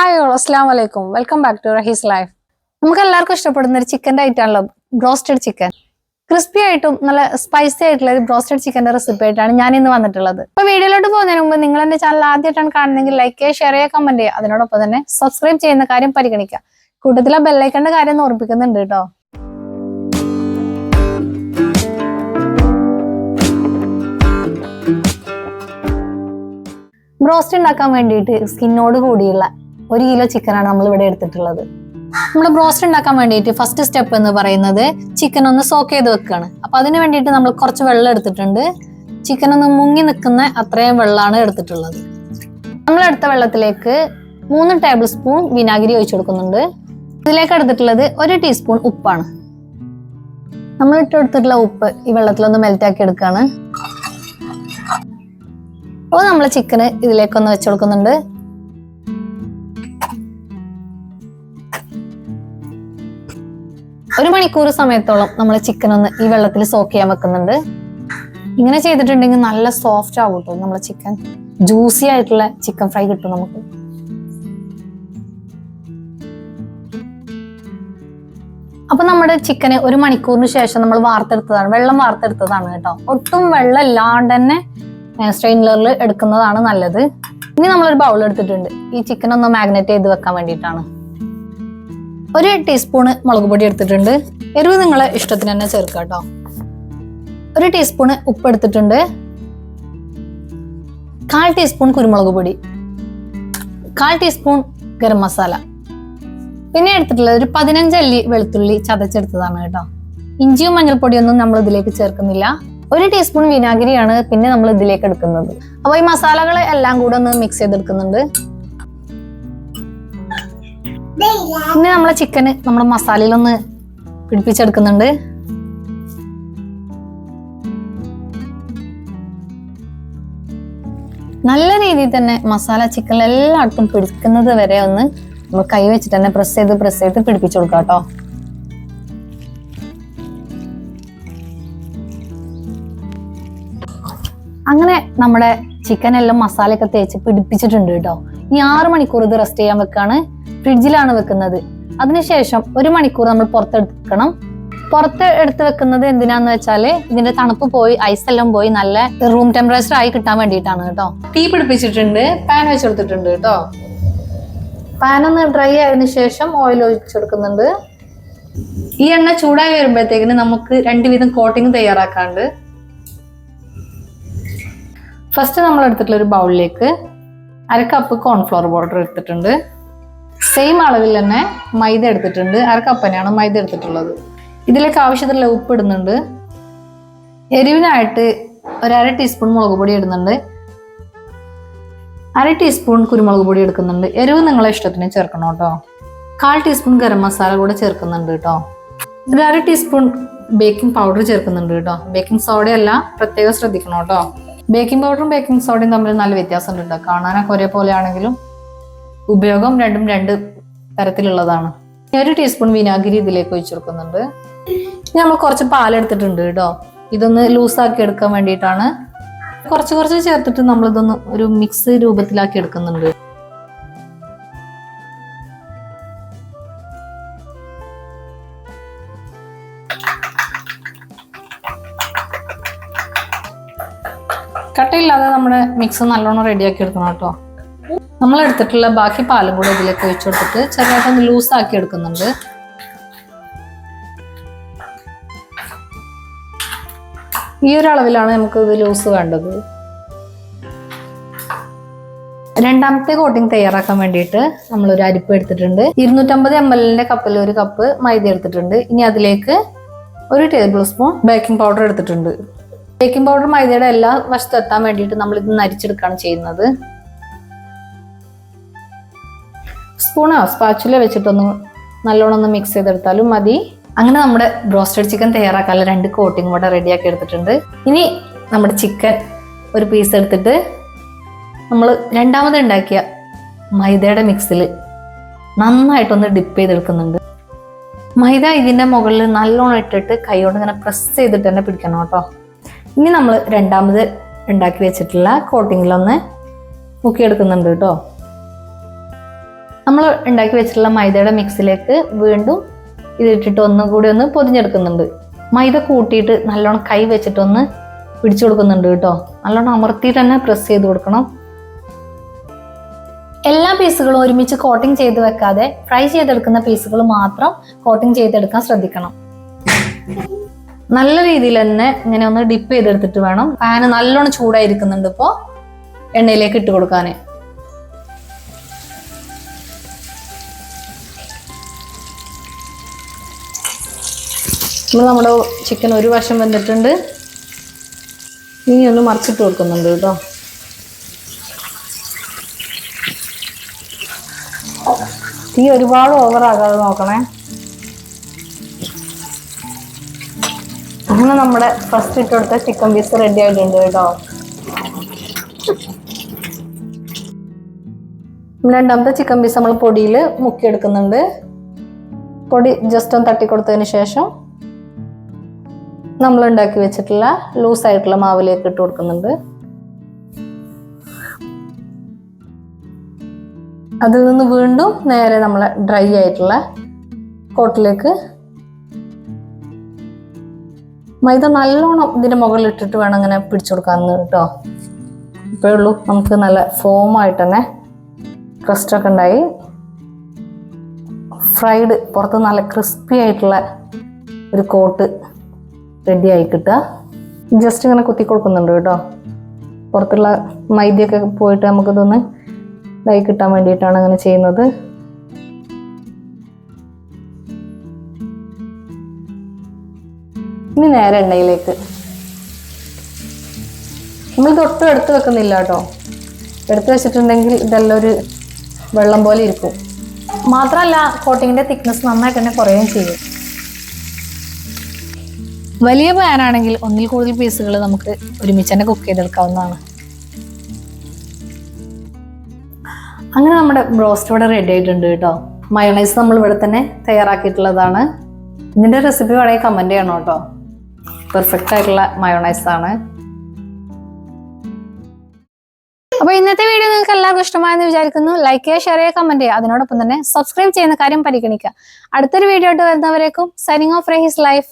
Hi all അസ്സാം വലൈക്കും welcome back to Rahees life നമുക്ക് എല്ലാവർക്കും ഇഷ്ടപ്പെടുന്ന ഒരു ചിക്കന്റെ ആയിട്ടാണല്ലോ ബ്രോസ്റ്റഡ് ചിക്കൻ ക്രിസ്പി ആയിട്ടും നല്ല സ്പൈസി ആയിട്ടുള്ള ഒരു ബ്രോസ്റ്റഡ് ചിക്കന്റെ റെസിപ്പി ആയിട്ടാണ് ഞാൻ ഇന്ന് വന്നിട്ടുള്ളത്. അപ്പോൾ വീഡിയോയിലോട്ട് പോകുന്നതിന് മുമ്പ് നിങ്ങൾ എന്റെ ചാനൽ ആദ്യമായിട്ടാണ് കാണുന്നതെങ്കിൽ ലൈക്ക് ചെയ്യുക ഷെയർ ചെയ്യുക കമന്റ് ചെയ്യുക. അതിനോടൊപ്പം തന്നെ സബ്സ്ക്രൈബ് ചെയ്യുന്ന കാര്യം പരിഗണിക്കുക. കൂട്ടത്തിൽ ആ ബെല്ലൈക്കന്റെ കാര്യം ഒന്ന് ഓർമ്മിപ്പിക്കുന്നുണ്ട് കേട്ടോ. ബ്രോസ്റ്റ് ഉണ്ടാക്കാൻ വേണ്ടിയിട്ട് സ്കിന്നോട് കൂടിയുള്ള ഒരു കിലോ ചിക്കനാണ് നമ്മൾ ഇവിടെ എടുത്തിട്ടുള്ളത്. നമ്മൾ ബ്രോസ്റ്റ് ഉണ്ടാക്കാൻ വേണ്ടിയിട്ട് ഫസ്റ്റ് സ്റ്റെപ്പ് എന്ന് പറയുന്നത് ചിക്കൻ ഒന്ന് സോക്ക് ചെയ്ത് വെക്കുകയാണ് അപ്പൊ അതിന് വേണ്ടിയിട്ട് നമ്മൾ കുറച്ച് വെള്ളം എടുത്തിട്ടുണ്ട്. ചിക്കൻ ഒന്ന് മുങ്ങി നിൽക്കുന്ന അത്രയും വെള്ളമാണ് എടുത്തിട്ടുള്ളത്. നമ്മൾ എടുത്ത വെള്ളത്തിലേക്ക് മൂന്ന് ടേബിൾ സ്പൂൺ വിനാഗിരി ഒഴിച്ചു കൊടുക്കുന്നുണ്ട്. ഇതിലേക്ക് എടുത്തിട്ടുള്ളത് ഒരു ടീസ്പൂൺ ഉപ്പാണ്. നമ്മൾ ഇട്ടെടുത്തിട്ടുള്ള ഉപ്പ് ഈ വെള്ളത്തിലൊന്ന് മെൽറ്റ് ആക്കി എടുക്കുകയാണ് അപ്പോൾ നമ്മൾ ചിക്കന് ഇതിലേക്കൊന്ന് വെച്ച് കൊടുക്കുന്നുണ്ട്. മണിക്കൂർ സമയത്തോളം നമ്മൾ ചിക്കൻ ഒന്ന് ഈ വെള്ളത്തിൽ സോക്ക് ചെയ്യാൻ വെക്കുന്നുണ്ട്. ഇങ്ങനെ ചെയ്തിട്ടുണ്ടെങ്കിൽ നല്ല സോഫ്റ്റ് ആവും കേട്ടോ നമ്മളെ ചിക്കൻ ജ്യൂസി ആയിട്ടുള്ള ചിക്കൻ ഫ്രൈ കിട്ടും നമുക്ക്. അപ്പൊ നമ്മുടെ ചിക്കന് ഒരു മണിക്കൂറിന് ശേഷം നമ്മൾ വാർത്തെടുത്തതാണ്. വെള്ളം വാർത്തെടുത്തതാണ് കേട്ടോ. ഒട്ടും വെള്ളം ഇല്ലാണ്ട് തന്നെ സ്ട്രെയിനറിൽ എടുക്കുന്നതാണ് നല്ലത്. ഇനി നമ്മളൊരു ബൗൾ എടുത്തിട്ടുണ്ട്. ഈ ചിക്കൻ ഒന്ന് മാഗ്നറ്റ് ചെയ്ത് വെക്കാൻ വേണ്ടിയിട്ടാണ്. ഒരു ടീസ്പൂണ് മുളക് പൊടി എടുത്തിട്ടുണ്ട്. എരിവ് നിങ്ങളെ ഇഷ്ടത്തിന് തന്നെ ചേർക്കുക കേട്ടോ. ഒരു ടീസ്പൂണ് ഉപ്പ് എടുത്തിട്ടുണ്ട്. കാൽ ടീസ്പൂൺ കുരുമുളക് പൊടി. കാൽ ടീസ്പൂൺ ഗരം മസാല. പിന്നെ എടുത്തിട്ടുള്ളത് ഒരു പതിനഞ്ച് അല്ലി വെളുത്തുള്ളി ചതച്ചെടുത്തതാണ് കേട്ടോ. ഇഞ്ചിയും മഞ്ഞൾപ്പൊടിയൊന്നും നമ്മൾ ഇതിലേക്ക് ചേർക്കുന്നില്ല. ഒരു ടീസ്പൂൺ വിനാഗിരിയാണ് പിന്നെ നമ്മൾ ഇതിലേക്ക് എടുക്കുന്നത്. അപ്പോൾ ഈ മസാലകളെ എല്ലാം കൂടെ ഒന്ന് മിക്സ് ചെയ്തെടുക്കുന്നുണ്ട്. പിന്നെ നമ്മളെ ചിക്കന് നമ്മുടെ മസാലയിലൊന്ന് പിടിപ്പിച്ചെടുക്കുന്നുണ്ട്. നല്ല രീതിയിൽ തന്നെ മസാല ചിക്കനിൽ എല്ലായിടത്തും പിടിക്കുന്നത് വരെ ഒന്ന് നമ്മൾ കൈ വെച്ചിട്ട് തന്നെ പ്രസ് ചെയ്ത് പ്രസ് ചെയ്ത് പിടിപ്പിച്ചു കൊടുക്കാം കേട്ടോ. അങ്ങനെ നമ്മുടെ ചിക്കൻ എല്ലാം മസാലയൊക്കെ തേച്ച് പിടിപ്പിച്ചിട്ടുണ്ട് കേട്ടോ. ഇനി ആറ് മണിക്കൂർ ഇത് റെസ്റ്റ് ചെയ്യാൻ വെക്കാണ്. ഫ്രിഡ്ജിലാണ് വെക്കുന്നത്. അതിനുശേഷം ഒരു മണിക്കൂർ നമ്മൾ പുറത്തെടുക്കണം. പുറത്ത് എടുത്ത് വെക്കുന്നത് എന്തിനാന്ന് വെച്ചാൽ ഇതിന്റെ തണുപ്പ് പോയി ഐസ് എല്ലാം പോയി നല്ല റൂം ടെമ്പറേച്ചർ ആയി കിട്ടാൻ വേണ്ടിയിട്ടാണ് കേട്ടോ. തീ പിടിപ്പിച്ചിട്ടുണ്ട് പാൻ വെച്ചെടുത്തിട്ടുണ്ട് കേട്ടോ. പാൻ ഒന്ന് ഡ്രൈ ആയതിനു ശേഷം ഓയിൽ ഒഴിച്ചെടുക്കുന്നുണ്ട് ഈ എണ്ണ ചൂടായി വരുമ്പോഴത്തേക്കിന് നമുക്ക് രണ്ട് കോട്ടിങ് തയ്യാറാക്കാണ്ട് ഫസ്റ്റ് നമ്മൾ എടുത്തിട്ടുള്ള ഒരു ബൗളിലേക്ക് അര കപ്പ് കോൺഫ്ലോർ പൗഡർ എടുത്തിട്ടുണ്ട്. സെയിം അളവിൽ തന്നെ മൈദ എടുത്തിട്ടുണ്ട്. അര മൈദ എടുത്തിട്ടുള്ളത്? ഇതിലേക്ക് ആവശ്യത്തിലുള്ള ഉപ്പ് ഇടുന്നുണ്ട്. എരിവിനായിട്ട് ഒരു അര ടീസ്പൂൺ മുളക് പൊടി ഇടുന്നുണ്ട്. അര ടീസ്പൂൺ കുരുമുളക് പൊടി എടുക്കുന്നുണ്ട്. എരിവ് നിങ്ങളെ ഇഷ്ടത്തിന് ചേർക്കണം കേട്ടോ. കാൽ ടീസ്പൂൺ ഗരം മസാല കൂടെ ചേർക്കുന്നുണ്ട് കേട്ടോ. ഒരു അര ടീസ്പൂൺ ബേക്കിംഗ് പൗഡർ ചേർക്കുന്നുണ്ട് കേട്ടോ. ബേക്കിംഗ് സോഡയല്ല പ്രത്യേകം ശ്രദ്ധിക്കണം കേട്ടോ. ബേക്കിംഗ് പൗഡറും ബേക്കിംഗ് സോഡയും തമ്മിൽ നല്ല വ്യത്യാസമുണ്ട് കേട്ടോ. കാണാനൊക്കെ ഒരേപോലെ ആണെങ്കിലും ഉപയോഗം രണ്ടും രണ്ട് തരത്തിലുള്ളതാണ്. ഒരു ടീസ്പൂൺ വിനാഗിരി ഇതിലേക്ക് ഒഴിച്ചു കൊടുക്കുന്നുണ്ട്. ഇനി നമ്മൾ കുറച്ച് പാലെടുത്തിട്ടുണ്ട് കേട്ടോ. ഇതൊന്ന് ലൂസാക്കി എടുക്കാൻ വേണ്ടിയിട്ടാണ്. കുറച്ച് കുറച്ച് ചേർത്തിട്ട് നമ്മളിതൊന്ന് ഒരു മിക്സ് രൂപത്തിലാക്കി എടുക്കുന്നുണ്ട്. കട്ടയില്ലാതെ നമ്മുടെ മിക്സ് നല്ലോണം റെഡിയാക്കി എടുക്കണം കേട്ടോ. നമ്മൾ എടുത്തിട്ടുള്ള ബാക്കി പാലും കൂടെ ഇതിലേക്ക് ഒഴിച്ചു കൊടുത്തിട്ട് ചെറുതായിട്ടൊന്ന് ലൂസാക്കി എടുക്കുന്നുണ്ട്. ഈ ഒരു അളവിലാണ് നമുക്ക് ഇത് ലൂസ് വേണ്ടത്. രണ്ടാമത്തെ കോട്ടിംഗ് തയ്യാറാക്കാൻ വേണ്ടിയിട്ട് നമ്മൾ ഒരു അരിപ്പ് എടുത്തിട്ടുണ്ട്. ഇരുന്നൂറ്റമ്പത് എം എല്ലിന്റെ കപ്പിൽ ഒരു കപ്പ് മൈദ എടുത്തിട്ടുണ്ട്. ഇനി അതിലേക്ക് ഒരു ടേബിൾ സ്പൂൺ ബേക്കിംഗ് പൗഡർ എടുത്തിട്ടുണ്ട്. ബേക്കിംഗ് പൗഡർ മൈദയുടെ എല്ലാ വശത്തും എത്താൻ വേണ്ടിയിട്ട് നമ്മൾ ഇത് നരിച്ചെടുക്കുകയാണ് ചെയ്യുന്നത്. സ്പൂണോ സ്പാച്ചുല വെച്ചിട്ടൊന്ന് നല്ലോണം ഒന്ന് മിക്സ് ചെയ്തെടുത്താലും മതി. അങ്ങനെ നമ്മുടെ ബ്രോസ്റ്റഡ് ചിക്കൻ തയ്യാറാക്കാനുള്ള രണ്ട് കോട്ടിങ് കൂടെ റെഡിയാക്കി എടുത്തിട്ടുണ്ട്. ഇനി നമ്മുടെ ചിക്കൻ ഒരു പീസ് എടുത്തിട്ട് നമ്മൾ രണ്ടാമത് ഉണ്ടാക്കിയ മൈദയുടെ മിക്സിൽ നന്നായിട്ടൊന്ന് ഡിപ്പ് ചെയ്തെടുക്കുന്നുണ്ട്. മൈദ ഇതിന്റെ മുകളിൽ നല്ലോണം ഇട്ടിട്ട് കൈകൊണ്ട് ഇങ്ങനെ പ്രസ് ചെയ്തിട്ട് തന്നെ പിടിക്കണം കേട്ടോ. ഇനി നമ്മൾ രണ്ടാമത് ഉണ്ടാക്കി വെച്ചിട്ടുള്ള കോട്ടിങ്ങിലൊന്ന് മുക്കിയെടുക്കുന്നുണ്ട് കേട്ടോ. നമ്മൾ ഉണ്ടാക്കി വെച്ചിട്ടുള്ള മൈദയുടെ മിക്സിലേക്ക് വീണ്ടും ഇതിട്ടിട്ട് ഒന്നും കൂടി ഒന്ന് പൊതിഞ്ഞെടുക്കുന്നുണ്ട്. മൈദ കൂട്ടിയിട്ട് നല്ലോണം കൈ വെച്ചിട്ടൊന്ന് പിടിച്ചു കൊടുക്കുന്നുണ്ട് കേട്ടോ. നല്ലോണം അമർത്തിയിട്ട് തന്നെ പ്രസ് ചെയ്ത് കൊടുക്കണം. എല്ലാ പീസുകളും ഒരുമിച്ച് കോട്ടിംഗ് ചെയ്ത് വെക്കാതെ ഫ്രൈ ചെയ്തെടുക്കുന്ന പീസുകൾ മാത്രം കോട്ടിംഗ് ചെയ്തെടുക്കാൻ ശ്രദ്ധിക്കണം. നല്ല രീതിയിൽ തന്നെ ഇങ്ങനെ ഒന്ന് ഡിപ്പ് ചെയ്തെടുത്തിട്ട് വേണം. പാന് നല്ലോണം ചൂടായിരിക്കുന്നുണ്ട് ഇപ്പോൾ എണ്ണയിലേക്ക് ഇട്ട് കൊടുക്കാൻ നമ്മൾ നമ്മുടെ ചിക്കൻ ഒരു വശം വെന്തിട്ടുണ്ട്. ഇനി ഒന്ന് മറിച്ചിട്ട് കൊടുക്കുന്നുണ്ട് കേട്ടോ. തീ ഒരുപാട് ഓവറാകാതെ നോക്കണേ. അങ്ങനെ നമ്മുടെ ഫസ്റ്റ് ഇട്ട് കൊടുത്ത ചിക്കൻ പീസ് റെഡി ആയിട്ടുണ്ട് കേട്ടോ. രണ്ടാമത്തെ ചിക്കൻ പീസ് നമ്മൾ പൊടിയിൽ മുക്കിയെടുക്കുന്നുണ്ട്. പൊടി ജസ്റ്റ് ഒന്ന് തട്ടി കൊടുത്തതിന് ശേഷം നമ്മൾ ഉണ്ടാക്കി വെച്ചിട്ടുള്ള ലൂസ് ആയിട്ടുള്ള മാവിലേക്ക് ഇട്ട് കൊടുക്കുന്നുണ്ട്. അതിൽ നിന്ന് വീണ്ടും നേരെ നമ്മൾ ഡ്രൈ ആയിട്ടുള്ള കോട്ടിലേക്ക് മൈദ നല്ലോണം ഇതിന്റെ മുകളിൽ ഇട്ടിട്ട് വേണം അങ്ങനെ പിടിച്ചു കൊടുക്കാന്ന് കേട്ടോ. ഇപ്പോഴേ ഉള്ളൂ. നമുക്ക് നല്ല ഫോമായിട്ട് തന്നെ ക്രസ്റ്റ് ഒക്കെ ഉണ്ടായി. ഫ്രൈഡ് പുറത്ത് നല്ല ക്രിസ്പി ആയിട്ടുള്ള ഒരു കോട്ട് റെഡി ആയി കിട്ടുക. ജസ്റ്റ് ഇങ്ങനെ കുത്തി കൊടുക്കുന്നുണ്ട് കേട്ടോ. പുറത്തുള്ള മൈദയൊക്കെ പോയിട്ട് നമുക്കിതൊന്ന് ഇതായി കിട്ടാൻ വേണ്ടിയിട്ടാണ് അങ്ങനെ ചെയ്യുന്നത്. ഇനി നേരെ എണ്ണയിലേക്ക്. നമ്മൾ തൊട്ടും എടുത്ത് വെക്കുന്നില്ല കേട്ടോ. എടുത്ത് വെച്ചിട്ടുണ്ടെങ്കിൽ ഇതെല്ലാം ഒരു വെള്ളം പോലെ ഇരിക്കും. മാത്രമല്ല കോട്ടിങ്ങിന്റെ തിക്നെസ് നന്നായിട്ട് തന്നെ കുറയുകയും ചെയ്യും. വലിയ പാനാണെങ്കിൽ ഒന്നിൽ കൂടുതൽ പീസുകൾ നമുക്ക് ഒരുമിച്ച് തന്നെ കുക്ക് ചെയ്തെടുക്കാവുന്നതാണ്. അങ്ങനെ നമ്മുടെ ബ്രോസ്റ്റ് ഇവിടെ റെഡി ആയിട്ടുണ്ട് കേട്ടോ. മയോണൈസ് നമ്മൾ ഇവിടെ തന്നെ തയ്യാറാക്കിയിട്ടുള്ളതാണ്. ഇതിന്റെ റെസിപ്പി വേണമെങ്കിൽ കമന്റ് ചെയ്യണം കേട്ടോ. പെർഫെക്റ്റ് ആയിട്ടുള്ള മയോണൈസ് ആണ്. അപ്പോൾ ഇന്നത്തെ വീഡിയോ നിങ്ങൾക്ക് എല്ലാവർക്കും ഇഷ്ടമായെന്ന് വിചാരിക്കുന്നു. ലൈക്ക് ചെയ്യുക ഷെയർ ചെയ്യുക കമന്റ് ചെയ്യുക. അതിനോടൊപ്പം തന്നെ സബ്സ്ക്രൈബ് ചെയ്യുന്ന കാര്യം പരിഗണിക്കുക. അടുത്തൊരു വീഡിയോ ആയിട്ട് വരുന്നവരേക്കും signing off Rahees life